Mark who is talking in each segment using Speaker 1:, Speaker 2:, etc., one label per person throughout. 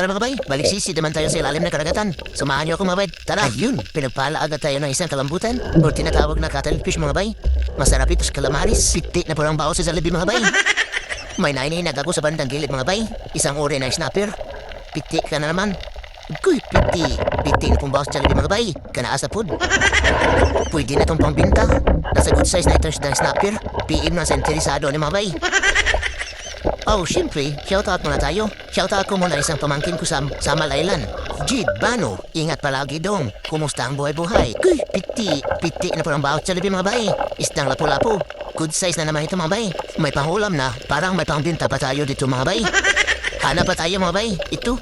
Speaker 1: Tara mga bay, baliksisi naman tayo sa ilalim ng karagatan. Samahan niyo ako mga bay. Tara, ayun, pinagpala agad tayo ng isang kalambutan o tinatawag na cuttlefish mga bay. Masarap ito sa calamaris. Pitik na parang baos sa libi mga bay. May naininag ako sa bandang gilid mga bay. Isang uri na snapper. Pitik ka na naman. Kuy, piti. Piti na pong baos sa libi mga bay. Kanaasa pod. Pwede na itong pangbinta. Nasa good size na itong snapper. PM na sa interesado ni mga bay. Oh, siyempre, shoutout muna tayo. Shoutout ko muna isang pamangkin ko sa, sa Malaylan. Jid, Bano, ingat palagi dong. Kumusta ang buhay-buhay? Kuy, piti, piti na parang bawat sa libi mga bay. Isdang lapu-lapu. Good size na naman ito mga bay. May panghulam na, parang may pangbinta pa tayo dito mga bay. Hanap pa tayo mga bay. Ito,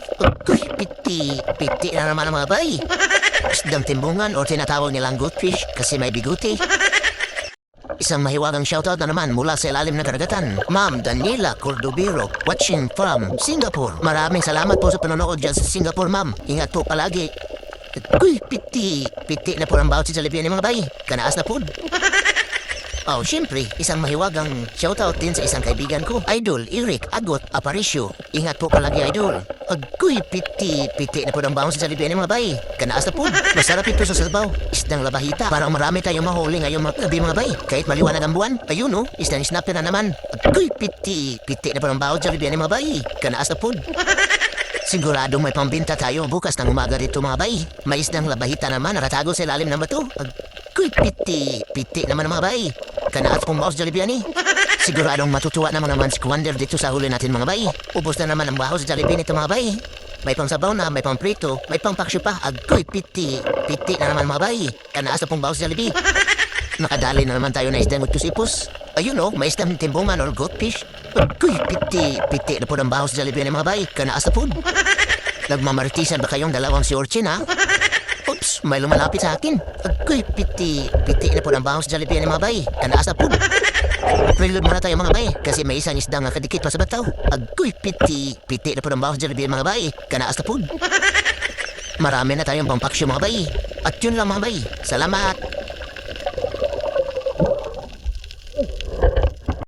Speaker 1: kuy, piti, piti na naman ang mga bay. Isdang timbungan o tinatawag nilang goldfish kasi may biguti. Isang mahiwagang shoutout na naman mula sa ilalim ng karagatan. Ma'am Daniela Cordobero, watching from Singapore. Maraming salamat po sa panonood dyan sa Singapore, ma'am. Ingat po palagi. Kuy, piti. Piti na po ang bawat sa Libya ni mga bay. Kanaas na po. Oh, siyempre, isang mahiwagang shoutout din sa isang kaibigan ko. Idol, Eric, Agot, Aparicio. Ingat po palagi, Idol. Agoy, piti, piti na po ng bawang sa Libya ni mga bay. Kanaas na po. Masarap ito sa sabaw. Isdang labahita. Parang marami tayong mahuli ngayong mga gabi mga bay. Kahit maliwanag ang buwan. Ayun no, isdang snapper na naman. Agoy, piti, piti na po ng bawang sa Libya ni mga bay. Kanaas na po. Siguradong may pambinta tayo bukas ng umaga dito mga bay. May isdang labahita naman nakatago sa ilalim ng bato. Agoy, piti, piti naman mga bay. Kanaat pong baos Jollibee ni. Siguradong matutuwa naman si Commander dito sa huli natin mga bay. Ubus na naman ang baho sa Jollibee nito mga bay. May pang sabaw na, may pang prito, may pang paksyo pa. Agoy, piti, piti na naman mga bay. Kanaas na pong baos Jollibee. Nakadali na naman tayo na isdang utpus-ipus. Ayun o, may isdang timbungan or goldfish. Agoy, piti, piti na po ng baho sa Jollibee ni mga bay. Kanaas na po. Nagmamaritisan ba kayong dalawang si Orchin ha? Oops, may lumalapit sa akin. Agoy, piti. Piti na po ng bawang sa Jollibee ni mga bay. Kanaas na po. Reload muna tayo mga bay. Kasi may isang isda nga kadikit pa sa bataw. Agoy, piti. Piti na po ng sa Jollibee mga bay. Kanaas na po. Marami na tayong pampaksyo mga bay. At yun lang mga bay. Salamat.